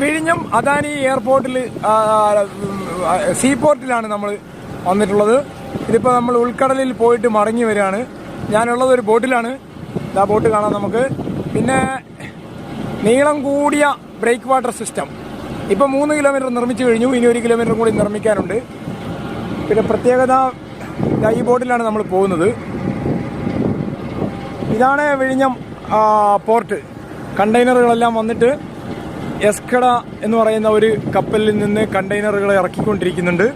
വിഴിഞ്ഞം അദാനി എയർപോർട്ടിൽ സീ പോർട്ടിലാണ് നമ്മൾ വന്നിട്ടുള്ളത്. ഇതിപ്പോൾ നമ്മൾ ഉൾക്കടലിൽ പോയിട്ട് മടങ്ങി വരികയാണ്. ഞാനുള്ളത് ഒരു ബോട്ടിലാണ്. ആ ബോട്ട് കാണാം നമുക്ക്. പിന്നെ നീളം കൂടിയ ബ്രേക്ക് വാട്ടർ സിസ്റ്റം. ഇപ്പം മൂന്ന് കിലോമീറ്റർ നിർമ്മിച്ചു കഴിഞ്ഞു. ഇനി ഒരു കിലോമീറ്റർ കൂടി നിർമ്മിക്കാനുണ്ട്. പിന്നെ പ്രത്യേകത ഈ ബോട്ടിലാണ് നമ്മൾ പോകുന്നത്. ഇതാണ് വിഴിഞ്ഞം പോർട്ട്. കണ്ടെയ്നറുകളെല്ലാം വന്നിട്ട് എസ്കഡ എന്ന് പറയുന്ന ഒരു കപ്പലിൽ നിന്ന് കണ്ടെയ്നറുകൾ ഇറക്കിക്കൊണ്ടിരിക്കുന്നുണ്ട്.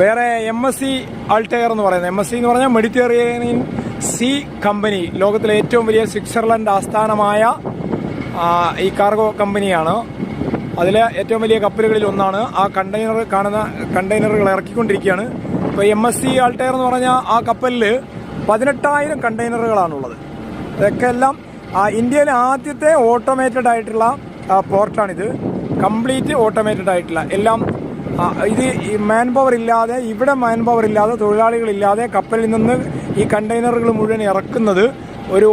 വേറെ എം എസ് സി ആൾട്ടയർ എന്ന് പറയുന്നത്. എം എസ് സി എന്ന് പറഞ്ഞാൽ മെഡിറ്ററേനിയൻ സി കമ്പനി ലോകത്തിലെ ഏറ്റവും വലിയ സ്വിറ്റ്സർലൻഡ് ആസ്ഥാനമായ ഈ കാർഗോ കമ്പനിയാണ് അതിലെ ഏറ്റവും വലിയ കപ്പലുകളിൽ ഒന്നാണ്. ആ കണ്ടെയ്നർ കാണുന്ന കണ്ടെയ്നറുകൾ ഇറക്കിക്കൊണ്ടിരിക്കുകയാണ്. ഇപ്പോൾ എം എസ് സി ആൾട്ടയർ എന്ന് പറഞ്ഞാൽ ആ കപ്പലിൽ പതിനെട്ടായിരം കണ്ടെയ്നറുകളാണുള്ളത്. ഇതൊക്കെ എല്ലാം ഇന്ത്യയിലെ ആദ്യത്തെ ഓട്ടോമേറ്റഡ് ആയിട്ടുള്ള പോർട്ടാണിത്. കംപ്ലീറ്റ് ഓട്ടോമേറ്റഡ് ആയിട്ടുള്ള എല്ലാം ഇത് മാൻ പവർ ഇല്ലാതെ ഇവിടെ മാൻ പവർ ഇല്ലാതെ തൊഴിലാളികളില്ലാതെ കപ്പലിൽ നിന്ന് ഈ കണ്ടെയ്നറുകൾ മുഴുവൻ ഇറക്കുന്നത് ഒരു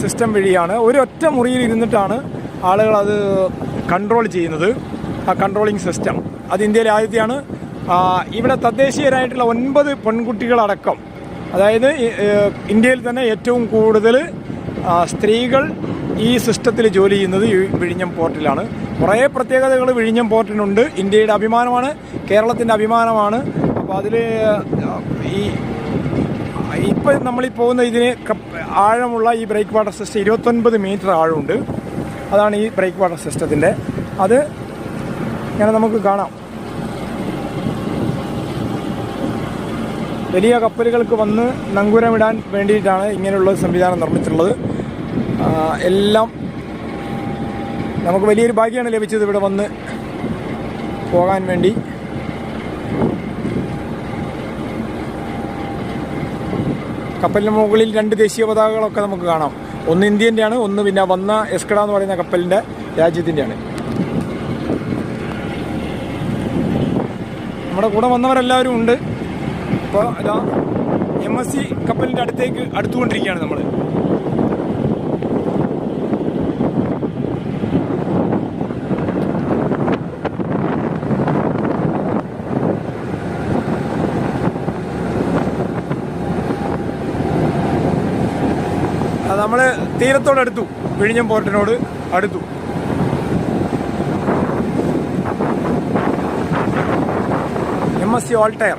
സിസ്റ്റം വഴിയാണ്. ഒരൊറ്റ മുറിയിൽ ഇരുന്നിട്ടാണ് ആളുകൾ അത് കൺട്രോൾ ചെയ്യുന്നത്. ആ കൺട്രോളിങ് സിസ്റ്റം. അത് ഇന്ത്യയിലെ ആദ്യത്തെയാണ്. ഇവിടെ തദ്ദേശീയരായിട്ടുള്ള ഒൻപത് പെൺകുട്ടികളടക്കം അതായത് ഇന്ത്യയിൽ തന്നെ ഏറ്റവും കൂടുതൽ സ്ത്രീകൾ ഈ സിസ്റ്റത്തിൽ ജോലി ചെയ്യുന്നത് വിഴിഞ്ഞം പോർട്ടിലാണ്. കുറേ പ്രത്യേകതകൾ വിഴിഞ്ഞം പോർട്ടിനുണ്ട്. ഇന്ത്യയുടെ അഭിമാനമാണ് കേരളത്തിന്റെ അഭിമാനമാണ്. അപ്പോൾ അതിൽ ഈ ഇപ്പം നമ്മളീ പോകുന്ന ഇതിന് ആഴമുള്ള ഈ ബ്രേക്ക് വാട്ടർ സിസ്റ്റം ഇരുപത്തൊൻപത് മീറ്റർ ആഴമുണ്ട്. അതാണ് ഈ ബ്രേക്ക് വാട്ടർ സിസ്റ്റത്തിന്റെ. അത് ഇങ്ങനെ നമുക്ക് കാണാം. വലിയ കപ്പലുകൾക്ക് വന്ന് നങ്കൂരമിടാൻ വേണ്ടിയിട്ടാണ് ഇങ്ങനെയുള്ള സംവിധാനം നിർമ്മിച്ചിട്ടുള്ളത്. എല്ലാം നമുക്ക് വലിയൊരു ഭാഗ്യമാണ് ലഭിച്ചത് ഇവിടെ വന്ന് പോകാൻ വേണ്ടി. കപ്പലിന് മുകളിൽ രണ്ട് ദേശീയ പതാകകളൊക്കെ നമുക്ക് കാണാം. ഒന്ന് ഇന്ത്യന്റെയാണ് ഒന്ന് പിന്നെ വന്ന എസ്കഡ എന്ന് പറയുന്ന കപ്പലിന്റെ രാജ്യത്തിന്റെയാണ്. നമ്മുടെ കൂടെ വന്നവരെല്ലാവരും ഉണ്ട്. അപ്പോൾ എം എസ് സി കപ്പലിന്റെ അടുത്തേക്ക് അടുത്തുകൊണ്ടിരിക്കുകയാണ് നമ്മൾ നമ്മൾ തീരത്തോടടുത്തു വിഴിഞ്ഞം പോർട്ടിനോട് അടുത്തു. M S C Altair